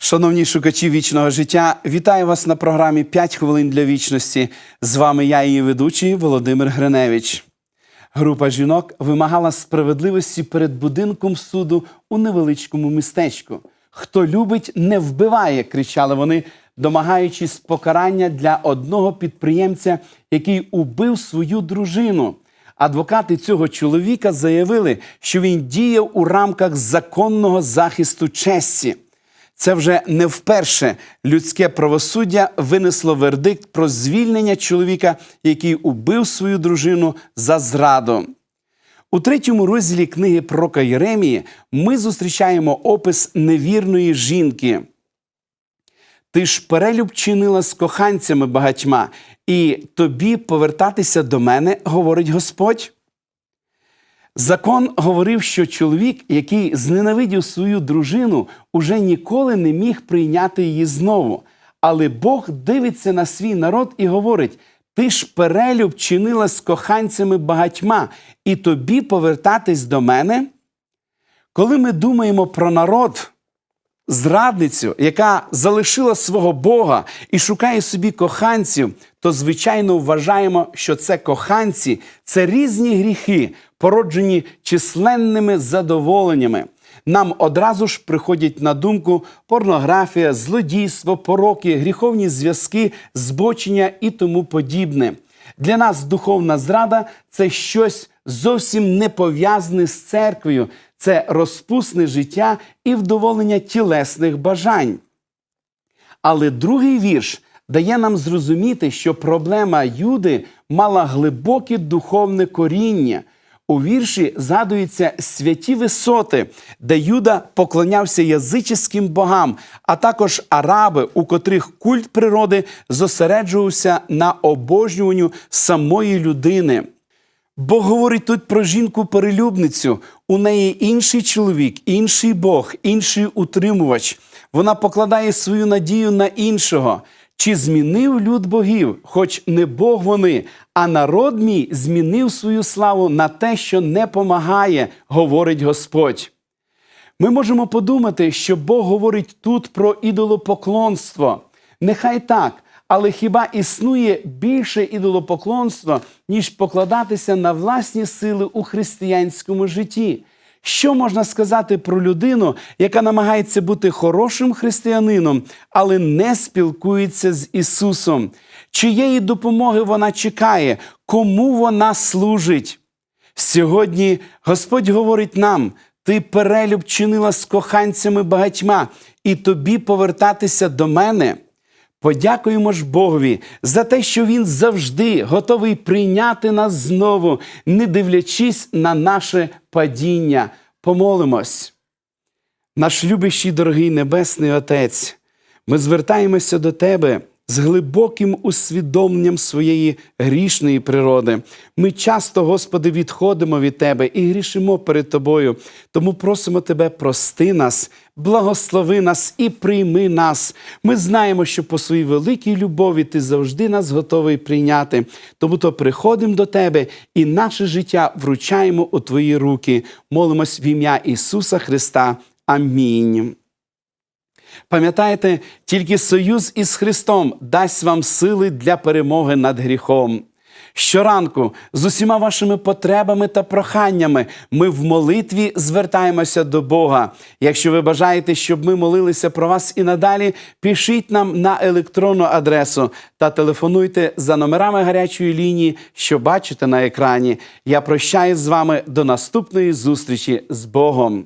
Шановні шукачі вічного життя, вітаю вас на програмі «5 хвилин для вічності. З вами я, її ведучий Володимир Гриневич. Група жінок вимагала справедливості перед будинком суду у невеличкому містечку. Хто любить, не вбиває, кричали вони, домагаючись покарання для одного підприємця, який убив свою дружину. Адвокати цього чоловіка заявили, що він діяв у рамках законного захисту честі. Це вже не вперше людське правосуддя винесло вердикт про звільнення чоловіка, який убив свою дружину за зраду. У третьому розділі книги Прока Єремії ми зустрічаємо опис невірної жінки. Ти ж перелюб чинила з коханцями багатьма, і тобі повертатися до мене, говорить Господь. Закон говорив, що чоловік, який зненавидів свою дружину, уже ніколи не міг прийняти її знову. Але Бог дивиться на свій народ і говорить: ти ж перелюб чинила з коханцями багатьма, і тобі повертатись до мене. Коли ми думаємо про народ, зрадницю, яка залишила свого Бога і шукає собі коханців, то звичайно вважаємо, що це коханці, це різні гріхи, породжені численними задоволеннями. Нам одразу ж приходять на думку порнографія, злодійство, пороки, гріховні зв'язки, збочення і тому подібне. Для нас духовна зрада це щось зовсім не пов'язане з церквою, це розпусне життя і вдоволення тілесних бажань. Але другий вірш дає нам зрозуміти, що проблема Юди мала глибоке духовне коріння. У вірші згадуються святі висоти, де Юда поклонявся язичським богам, а також араби, у котрих культ природи зосереджувався на обожнюванню самої людини. Бог говорить тут про жінку-перелюбницю. У неї інший чоловік, інший Бог, інший утримувач. Вона покладає свою надію на іншого. Чи змінив люд богів, хоч не Бог вони, а народ мій змінив свою славу на те, що не помагає, говорить Господь. Ми можемо подумати, що Бог говорить тут про ідолопоклонство. Нехай так, але хіба існує більше ідолопоклонства, ніж покладатися на власні сили у християнському житті? Що можна сказати про людину, яка намагається бути хорошим християнином, але не спілкується з Ісусом? Чиєї допомоги вона чекає, кому вона служить? Сьогодні Господь говорить нам: ти перелюб чинила з коханцями багатьма, і тобі повертатися до мене. Подякуємо ж Богові за те, що Він завжди готовий прийняти нас знову, не дивлячись на наше падіння. Помолимось. Наш любящий дорогий Небесний Отець, ми звертаємося до Тебе з глибоким усвідомленням своєї грішної природи. Ми часто, Господи, відходимо від Тебе і грішимо перед Тобою. Тому просимо Тебе, прости нас, благослови нас і прийми нас. Ми знаємо, що по своїй великій любові Ти завжди нас готовий прийняти. Тому то приходимо до Тебе і наше життя вручаємо у Твої руки. Молимось в ім'я Ісуса Христа. Амінь. Пам'ятаєте, тільки союз із Христом дасть вам сили для перемоги над гріхом. Щоранку з усіма вашими потребами та проханнями ми в молитві звертаємося до Бога. Якщо ви бажаєте, щоб ми молилися про вас і надалі, пишіть нам на електронну адресу та телефонуйте за номерами гарячої лінії, що бачите на екрані. Я прощаюсь з вами до наступної зустрічі з Богом.